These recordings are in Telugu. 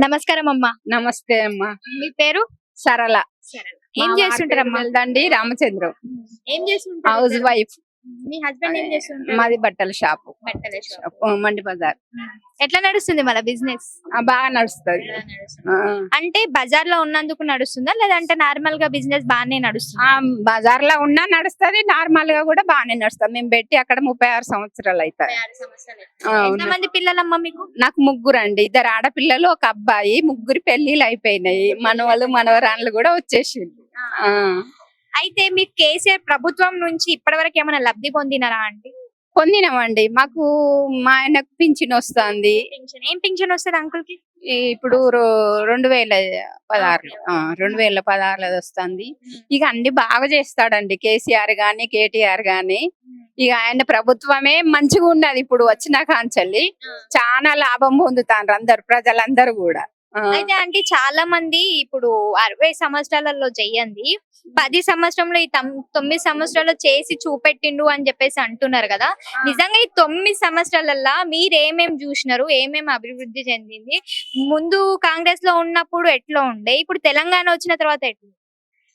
నమస్కారం అమ్మా. నమస్తే అమ్మా. మీ పేరు? సరళ. ఏం చేస్తుంటారమ్మా? దండి రామచంద్రం. ఏం చేస్తుంటారు? హౌస్? వైఫ్. మీ హస్బెండ్ ఏం చేస్తుంటారు మాది బట్టల షాపు. బట్టల షాప్. మండి బజార్. ఎట్లా నడుస్తుంది మన బిజినెస్? బాగా నడుస్తుంది. అంటే బజార్లో ఉన్నందుకు నడుస్తుందా? లేదంటే నార్మల్గా బిజినెస్ బాగానే నడుస్తుంది? బజార్లో ఉన్నా నడుస్తుంది నార్మల్గా కూడా బాగానే నడుస్తుంది. మేము పెట్టి అక్కడ ముప్పై ఆరు సంవత్సరాలు అవుతాయి. మంది పిల్లలమ్మా మీకు? నాకు ముగ్గురు అండి ఇద్దరు ఆడపిల్లలు ఒక అబ్బాయి ముగ్గురు పెళ్ళిళ్ళు అయిపోయినాయి. మనవలు మనవరాన్లు కూడా వచ్చేసిండ్రు. ఆ. అయితే మీకు కేసీఆర్ ప్రభుత్వం నుంచి ఇప్పటివరకు ఏమైనా లబ్ధి పొందినారా అంటే పొందినామండి. మాకు మా ఆయనకు పింఛన్ వస్తుంది. పింఛన్. ఏం పింఛన్ వస్తుంది అంకుల్కి ఇప్పుడు రెండు వేల పదహారు. ఆ, రెండు వేల పదహారులో వస్తుంది. ఇక అన్ని బాగా చేస్తాడండి కేసీఆర్ గాని కేటీఆర్ గాని. ఇక ఆయన ప్రభుత్వమే మంచిగా ఉన్నది ఇప్పుడు వచ్చిన కాంచెల్లి. చాలా లాభం పొందుతారు అందరు ప్రజలందరూ కూడా. అయితే అంటే చాలా మంది ఇప్పుడు అరవై సంవత్సరాలలో చెయ్యండి పది సంవత్సరంలో ఈ తమ్- తొమ్మిది సంవత్సరాలు చేసి చూపెట్టిండు అని చెప్పేసి అంటున్నారు కదా. నిజంగా ఈ తొమ్మిది సంవత్సరాలల్లో మీరు ఏమేం చూసినారు? ఏమేం అభివృద్ధి చెందింది? ముందు కాంగ్రెస్లో ఉన్నప్పుడు ఎట్లా ఉండే? ఇప్పుడు తెలంగాణ వచ్చిన తర్వాత ఎట్లా?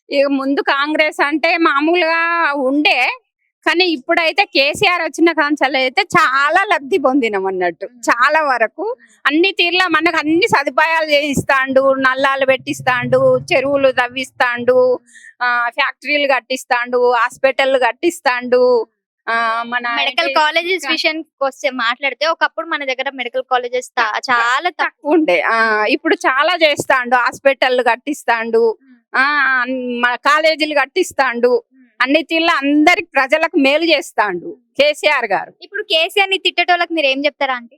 ఇక ముందు కాంగ్రెస్ అంటే మామూలుగా ఉండే. కానీ ఇప్పుడైతే కేసీఆర్ వచ్చిన కాంచెల్లి అయితే చాలా లబ్ధి పొందినాం అన్నట్టు. చాలా వరకు అన్ని తీర్ల మనకు అన్ని సదుపాయాలు చేయిస్తాండు నల్లాలు పెట్టిస్తాండు చెరువులు తవ్విస్తాండు ఆ ఫ్యాక్టరీలు కట్టిస్తాండు హాస్పిటల్ కట్టిస్తాండు ఆ మన మెడికల్ కాలేజెస్ విషయానికి వస్తే మాట్లాడితే ఒకప్పుడు మన దగ్గర మెడికల్ కాలేజెస్ చాలా తక్కువ ఉండే ఆ ఇప్పుడు చాలా చేస్తాండు. హాస్పిటల్ కట్టిస్తాండు. మన కాలేజీలు కట్టిస్తాండు. అన్ని తీర్ల అందరికి ప్రజలకు మేలు చేస్తాండు కేసీఆర్ గారు. ఇప్పుడు కేసీఆర్ని తిట్టేటోళ్ళకి మీరు ఏం చెప్తారా అంటే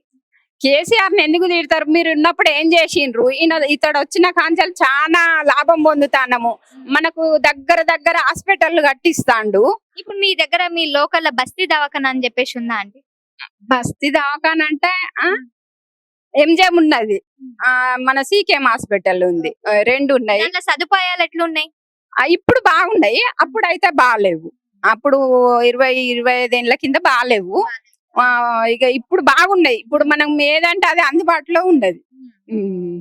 కేసీఆర్ని ఎందుకు తిడతారు? మీరు ఉన్నప్పుడు ఏం చేసిండ్రు? ఈయన ఇతడు వచ్చిన కాంచాలు చాలా లాభం పొందుతానము మనకు దగ్గర దగ్గర హాస్పిటల్ కట్టిస్తాండు. ఇప్పుడు మీ దగ్గర మీ లోకల్ బస్తీ దవాఖాన అని చెప్పేసి ఉందా అంటే బస్తీ దవాఖానంటే ఆ? ఎంజేం ఉన్నది. మన సీకేం హాస్పిటల్ ఉంది. రెండు ఉన్నాయి. సదుపాయాలు ఎట్లున్నాయి? ఇప్పుడు బాగున్నాయి అప్పుడు అయితే బాగాలేవు అప్పుడు ఇరవై ఇరవై ఐదేళ్ళ కింద బాగాలేవు ఆ, ఇక ఇప్పుడు బాగున్నాయి ఇప్పుడు మనం ఏదంటే అది అందుబాటులో ఉండదు.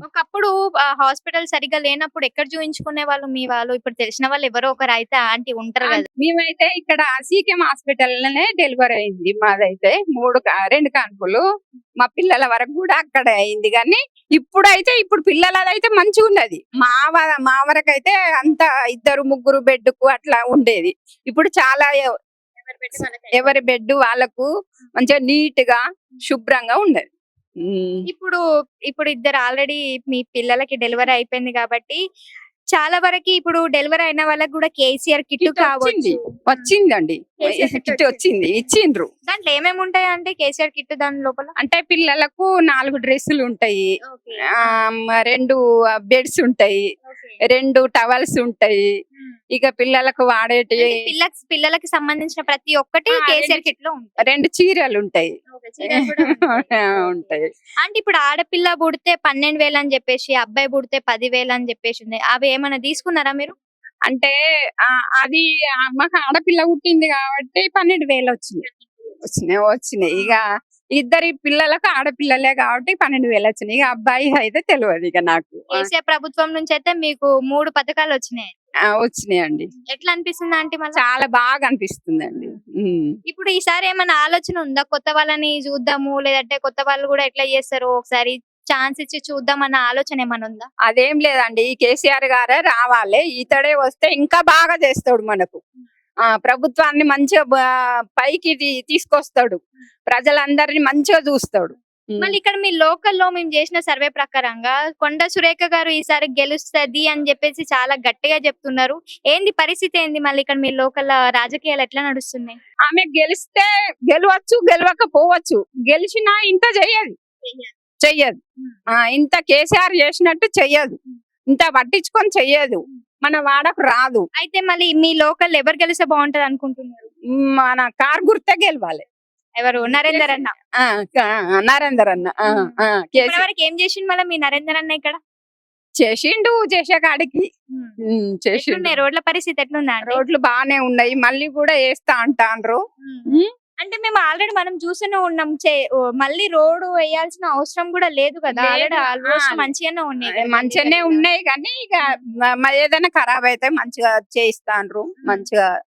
ఒకప్పుడు హాస్పిటల్ సరిగ్గా లేనప్పుడు ఎక్కడ చూయించుకునే వాళ్ళు? మీ వాళ్ళు? ఇప్పుడు తెలిసిన వాళ్ళు ఎవరో ఒకరు అయితే ఆంటీ ఉంటారు కదా. మేమైతే ఇక్కడ సీకెం హాస్పిటల్లోనే డెలివరీ అయింది. మాదైతే మూడు రెండు కాన్పులు. మా పిల్లల వరకు కూడా అక్కడ అయింది. కానీ ఇప్పుడైతే ఇప్పుడు పిల్లలదైతే మంచిగా ఉన్నది మా మా వరకు అయితే అంత ఇద్దరు ముగ్గురు బెడ్కు అట్లా ఉండేది. ఇప్పుడు చాలా ఎవ- ఎవరి బెడ్ వాళ్ళకు మంచిగా నీట్గా శుభ్రంగా ఉండేది. ఇప్పుడు ఇప్పుడు ఇద్దరు ఆల్రెడీ మీ పిల్లలకి డెలివరీ అయిపోయింది కాబట్టి చాలా వరకు ఇప్పుడు డెలివరీ అయిన వాళ్ళకి కూడా కేసీఆర్ కిట్ కావచ్చు. వచ్చింది. వచ్చింది కేసీఆర్ కిట్ వచ్చింది. ఇచ్చిండ్రు. దాంట్లో ఏమేమి ఉంటాయి అంటే కేసీఆర్ కిట్ దాని లోపల? అంటే పిల్లలకు నాలుగు డ్రెస్సులు ఉంటాయి. రెండు బెడ్స్ ఉంటాయి. రెండు టవల్స్ ఉంటాయి. ఇక పిల్లలకు వాడేటి పిల్లకి పిల్లలకి సంబంధించిన ప్రతి ఒక్కటి కేసీఆర్ కిట్లో ఉంటుంది రెండు చీరలు ఉంటాయి. ఉంటాయి. అంటే ఇప్పుడు ఆడపిల్ల పుడితే పన్నెండు వేలు అని చెప్పేసి అబ్బాయి పుడితే పది వేలు అని చెప్పేసి ఉంది. అవి ఏమైనా తీసుకున్నారా మీరు? అంటే అది మాకు ఆడపిల్ల పుట్టింది కాబట్టి పన్నెండు వేలు వచ్చినాయి వచ్చినాయి వచ్చినాయి. ఇక ఇద్దరి పిల్లలకు ఆడపిల్లలే కాబట్టి పన్నెండు వేలు వచ్చినాయి. ఇక అబ్బాయి అయితే తెలియదు ఇక నాకు. కేసీఆర్ ప్రభుత్వం నుంచి అయితే మీకు మూడు పథకాలు వచ్చినాయి. వచ్చినాయండి. ఎట్లా అనిపిస్తుంది అంటే మళ్ళీ? చాలా బాగా అనిపిస్తుందండి ఉమ్. ఇప్పుడు ఈసారి ఏమైనా ఆలోచన ఉందా? కొత్త వాళ్ళని చూద్దాము లేదంటే కొత్త వాళ్ళు కూడా ఎట్లా చేస్తారు ఒకసారి ఛాన్స్ ఇచ్చి చూద్దాం అన్న ఆలోచన ఏమైనా ఉందా? అదేం లేదండి. ఈ కేసీఆర్ గారే రావాలి. ఇతడే వస్తే ఇంకా బాగా చేస్తాడు మనకు. ఆ ప్రభుత్వాన్ని మంచిగా పైకి తీసుకొస్తాడు. ప్రజలందరిని మంచిగా చూస్తాడు. మళ్ళీ ఇక్కడ మీ లోకల్లో మేము చేసిన సర్వే ప్రకారంగా కొండ సురేఖ గారు ఈసారి గెలుస్తది అని చెప్పేసి చాలా గట్టిగా చెప్తున్నారు. ఏంది పరిస్థితి ఏంది మళ్ళీ ఇక్కడ మీ లోకల్ రాజకీయాలు ఎట్లా నడుస్తున్నాయి? ఆమె గెలిస్తే గెలవచ్చు గెలవకపోవచ్చు. గెలిచినా ఇంత చెయ్యదు. చెయ్యదు. ఆ ఇంత కేసీఆర్ చేసినట్టు చెయ్యదు. ఇంత పట్టించుకొని చెయ్యదు. మన వాడకు రాదు. అయితే మళ్ళీ మీ లోకల్ ఎవరు గెలిస్తే బాగుంటది అనుకుంటున్నారు? మన కార్ గుర్తే గెలవాలి. ఎవరు? నరేందర్ అన్న. నరేందర్ అన్న. ఇప్పటివరకు ఏం చేసిండు మళ్ళీ మీ నరేందర్ అన్న ఇక్కడ? చేసిండు చేసే కాడికి. చేసిండు. రోడ్ల పరిస్థితి ఎట్లుందా రోడ్లు బాగానే ఉన్నాయి. మళ్ళీ కూడా వేస్తా అంటాండ్రు. అంటే మేము ఆల్రెడీ మనం చూస్తూనే ఉన్నాం. మళ్ళీ రోడ్డు వేయాల్సిన అవసరం కూడా లేదు కదా. Already almost. మంచిగానే ఉన్నాయి మంచిగానే ఉన్నాయి కానీ ఇక ఏదైనా ఖరాబ్ అయితే మంచిగా చేయిస్తాండ్రు. మంచిగా